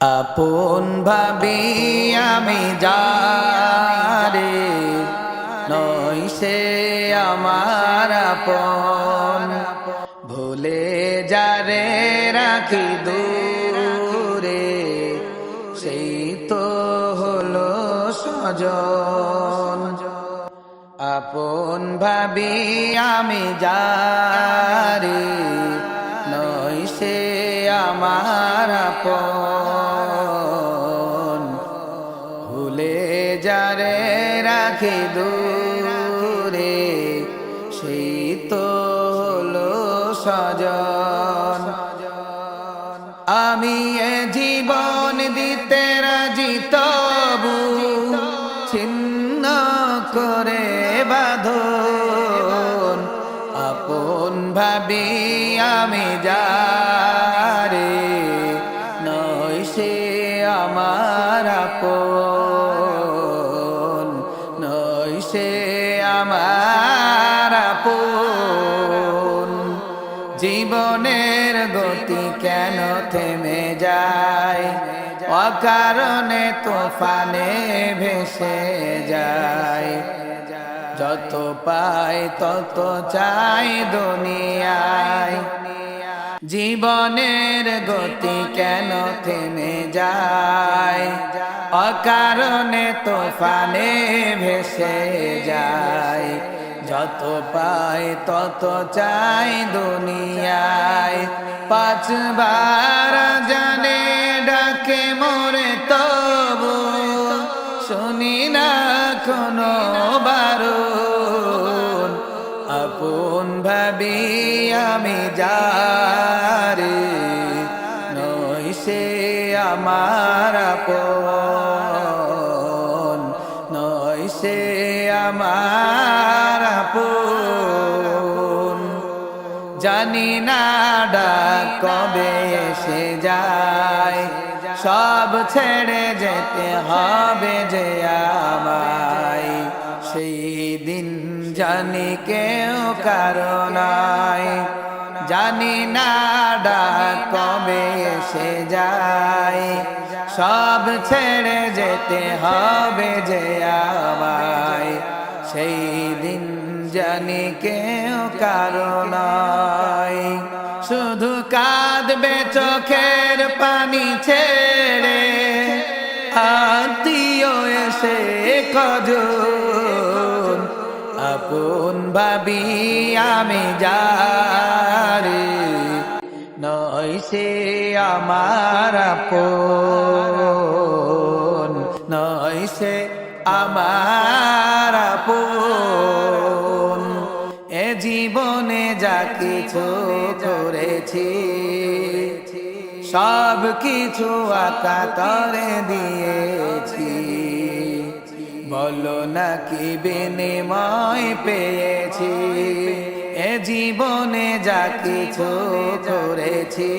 আপন ভাবি আমি যারে নই সে আমার আপন। ভুলে যারে রাখি দূরে, সেই তো হলো সজন আপন ভাবি আমি যারে নই সে আমার আপন। রাখি দূরে, সেই তো হলো সজন আমি এ জীবন দিতে রাজি তবু, ছিন্ন করে বাঁধন। আপন ভাবি আমি যারে সে আমার আপন। জীবনের গতি কেন থেমে যায়? অকারণে তোফানে ভেসে যায়। যত পাই তত চাই দুনিয়ায়। জীবনের গতি কেন থেমে যায়? অকারণে তোফানে ভেসে যায়। যত পাই তত চাই দুনিয়ায়। পাঁচবার জানে ডাকে মোরে তবু। শুনি না কোনো বারণ। আপন ভাবি আমি যারে। নই সে আমার আপন জানি না ডাক কবে এসে যায়। সব ছেড়ে যেতে হবে যে আমায়। সেই দিন জানি কেউ কারণায় জানি না ডাক কবে এসে যায়। সব ছেড়ে যেতে হবে যে আমায়। সেই জানি কেউ কারণায় শুধু কাঁদবে চোখের পানি ছেড়ে। আত্মীয় এসে কজন? আপন ভাবি আমি যারে। নয় সে আমার আপন। নয় সে আমার আপন। কিছু করেছি। সব কিছু আকাতরে দিয়েছি। বলো নাকি বিনিময় পেয়েছি? এ জীবনে যা কিছু করেছি।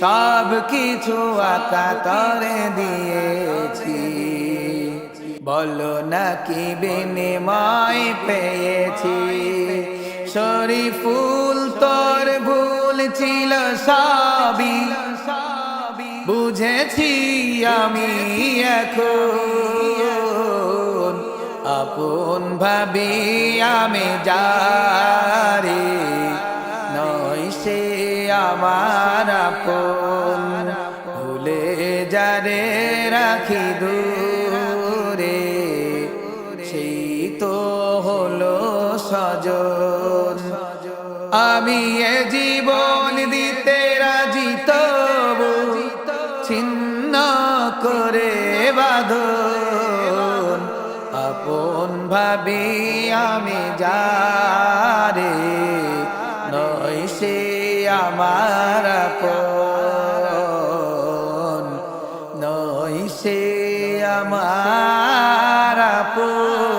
সব কিছু আকাতরে দিয়েছি। বলো নাকি বিনিময় পেয়েছি? শরীফুল তোর ভুল ছিল সবই। বুঝেছি আমি এখন। আপন ভাবি আমি যারে, নয় সে আমার আপন। ভুলে যারে রাখি দূরে। সাজন। আমি এ জীবন দিতে রাজি তবু ছিন্ন করে বাধ আপন ভাবি আমি যারে, নয় সে আমার নয় সে আমার আপন।